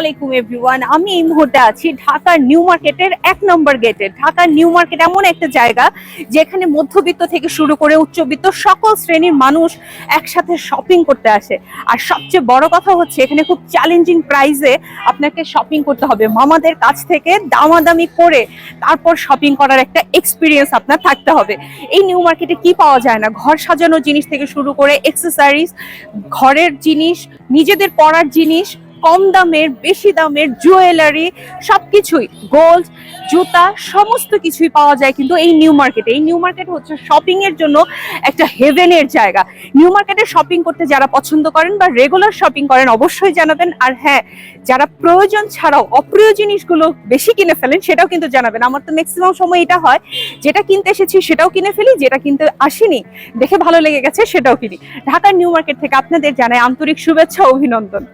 আলাইকুম এভরিওয়ান, আমি এই মুহূর্তে আছি ঢাকার নিউ মার্কেটের এক নম্বর গেটে ঢাকার নিউ মার্কেট এমন একটা জায়গা যেখানে মধ্যবিত্ত থেকে শুরু করে উচ্চবিত্ত সকল শ্রেণির মানুষ একসাথে শপিং করতে আসে। আর সবচেয়ে বড় কথা হচ্ছে, এখানে খুব চ্যালেঞ্জিং প্রাইসে আপনাকে শপিং করতে হবে। মামাদের কাছ থেকে দামাদামি করে তারপর শপিং করার একটা এক্সপিরিয়েন্স আপনার থাকতে হবে। এই নিউ মার্কেটে কি পাওয়া যায় না? ঘর সাজানোর জিনিস থেকে শুরু করে এক্সেসারিজ ঘরের জিনিস, নিজেদের পড়ার জিনিস কম দামের, বেশি দামের জুয়েলারি, সবকিছুই। গোল্ড, জুতা, সমস্ত কিছুই পাওয়া যায় কিন্তু এই নিউ মার্কেটে। এই নিউ মার্কেট হচ্ছে শপিং এর জন্য একটা হেভেনের জায়গা। নিউ মার্কেটে শপিং করতে যারা পছন্দ করেন বা রেগুলার শপিং করেন অবশ্যই জানাবেন। আর হ্যাঁ যারা প্রয়োজন ছাড়াও অপ্রিয় জিনিসগুলো বেশি কিনে ফেলেন সেটাও কিন্তু জানাবেন। আমার তো ম্যাক্সিমাম সময় এটা হয়, যেটা কিনতে এসেছি সেটাও কিনে ফেলি, যেটা কিনতে আসিনি, দেখে ভালো লেগে গেছে সেটাও কিনি। ঢাকার নিউ মার্কেট থেকে আপনাদের জানাই আন্তরিক শুভেচ্ছা অভিনন্দন।